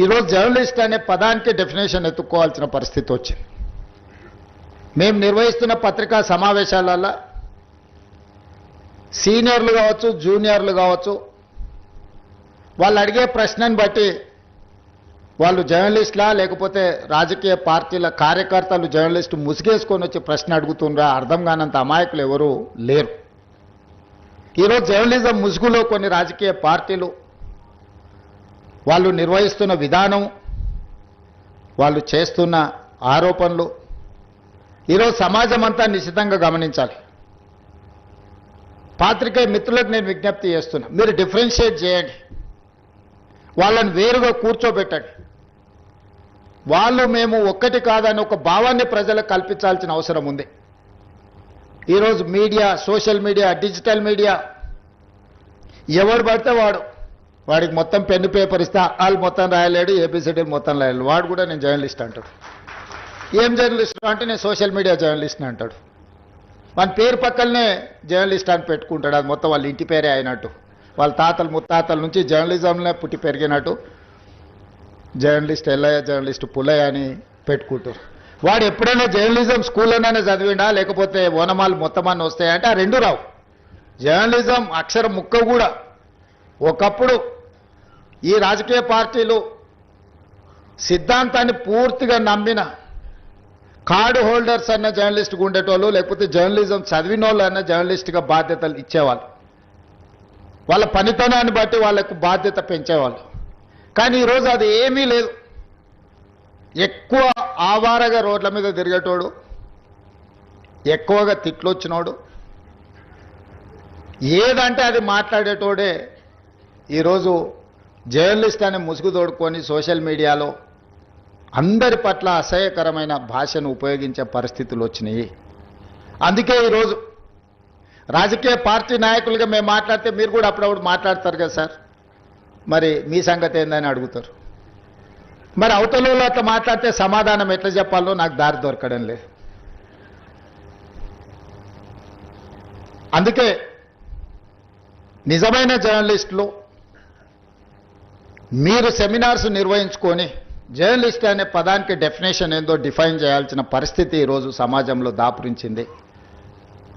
ఈరోజు జర్నలిస్ట్ అనే పదానికి డెఫినేషన్ ఎత్తుక్కోవాల్సిన పరిస్థితి వచ్చింది. మేము నిర్వహిస్తున్న పత్రికా సమావేశాలలో సీనియర్లు కావచ్చు జూనియర్లు కావచ్చు వాళ్ళు అడిగే ప్రశ్నని బట్టి వాళ్ళు జర్నలిస్టులా లేకపోతే రాజకీయ పార్టీల కార్యకర్తలు జర్నలిస్టు ముసుగేసుకొని వచ్చి ప్రశ్న అడుగుతుండ్రా అర్థం కానంత అమాయకులు ఎవరూ లేరు. ఈరోజు జర్నలిజం ముసుగులో కొన్ని రాజకీయ పార్టీలు వాళ్ళు నిర్వహిస్తున్న విధానం వాళ్ళు చేస్తున్న ఆరోపణలు ఈరోజు సమాజం అంతా నిశ్చితంగా గమనించాలి. పాత్రికేయ మిత్రులకు నేను విజ్ఞప్తి చేస్తున్నా మీరు డిఫరెన్షియేట్ చేయండి. వాళ్ళని వేరుగా కూర్చోబెట్టండి. వాళ్ళు మేము ఒక్కటి కాదని ఒక భావాన్ని ప్రజలకు కల్పించాల్సిన అవసరం ఉంది. ఈరోజు media social media digital media ఎవడు పడితే వాడు వాడికి మొత్తం పెన్ను పేపర్ ఇస్తే వాళ్ళు మొత్తం రాయలేడు ఏబిసిడీలు మొత్తం రాయలేడు. వాడు కూడా నేను జర్నలిస్ట్ అంటాడు. ఏం జర్నలిస్ట్ అంటే నేను సోషల్ మీడియా జర్నలిస్ట్ని అంటాడు. వాని పేరు పక్కలనే జర్నలిస్ట్ అని పెట్టుకుంటాడు. అది మొత్తం వాళ్ళ ఇంటి పేరే అయినట్టు. వాళ్ళ తాతలు ముత్తాతల నుంచి జర్నలిజంలో పుట్టి పెరిగినట్టు. జర్నలిస్ట్ ఎల్లయ్య జర్నలిస్ట్ పుల్లయ్య అని పెట్టుకుంటారు. వాడు ఎప్పుడైనా జర్నలిజం స్కూల్లోనే చదివిండా? లేకపోతే ఓనమాలు మొత్తం అన్ని వస్తాయంటే ఆ రెండు రావు. జర్నలిజం అక్షరం ముక్క కూడా. ఒకప్పుడు ఈ రాజకీయ పార్టీలు సిద్ధాంతాన్ని పూర్తిగా నమ్మిన కార్డు హోల్డర్స్ అన్న జర్నలిస్ట్గా ఉండేటోళ్ళు లేకపోతే జర్నలిజం చదివిన వాళ్ళు అన్న జర్నలిస్ట్గా బాధ్యతలు ఇచ్చేవాళ్ళు. వాళ్ళ పనితనాన్ని బట్టి వాళ్ళకు బాధ్యత పెంచేవాళ్ళు. కానీ ఈరోజు అది ఏమీ లేదు. ఎక్కువ ఆవారగా రోడ్ల మీద తిరిగేటోడు ఎక్కువగా తిట్లొచ్చినోడు ఏదంటే అది మాట్లాడేటోడే ఈరోజు జర్నలిస్ట్ అనే ముసుగు తోడుకొని సోషల్ మీడియాలో అందరి పట్ల అసహ్యకరమైన భాషను ఉపయోగించే పరిస్థితులు వచ్చినాయి. అందుకే ఈరోజు రాజకీయ పార్టీ నాయకులుగా మేము మాట్లాడితే మీరు కూడా అప్పుడప్పుడు మాట్లాడతారు కదా సార్. మరి మీ సంగతి ఏందని అడుగుతారు. మరి అవతలలో అట్లా మాట్లాడితే సమాధానం ఎట్లా చెప్పాలో నాకు దారి దొరకడం లేదు. అందుకే నిజమైన జర్నలిస్టులు మీరు సెమినార్స్ నిర్వహించుకొని జర్నలిస్ట్ అనే పదానికి డెఫినేషన్ ఏందో డిఫైన్ చేయాల్సిన పరిస్థితి ఈరోజు సమాజంలో దాపురించింది.